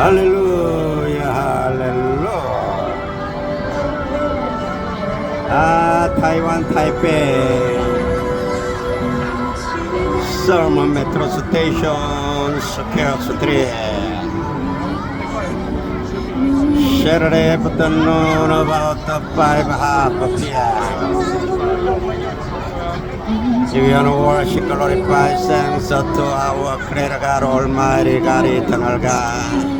Hallelujah, hallelujah. Ah, Taiwan, Taipei. Sermon Metro Station, Secure Street. Saturday afternoon, about five half p.m. If you want to worship, glorify, thanks to our Creator God, Almighty God, Eternal God.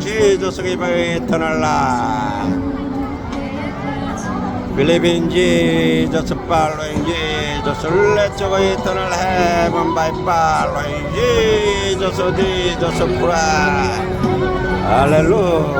Jesus give eternal life. Believe in Jesus, following Jesus, let's go eternal heaven by following Jesus, Jesus Christ. Hallelujah.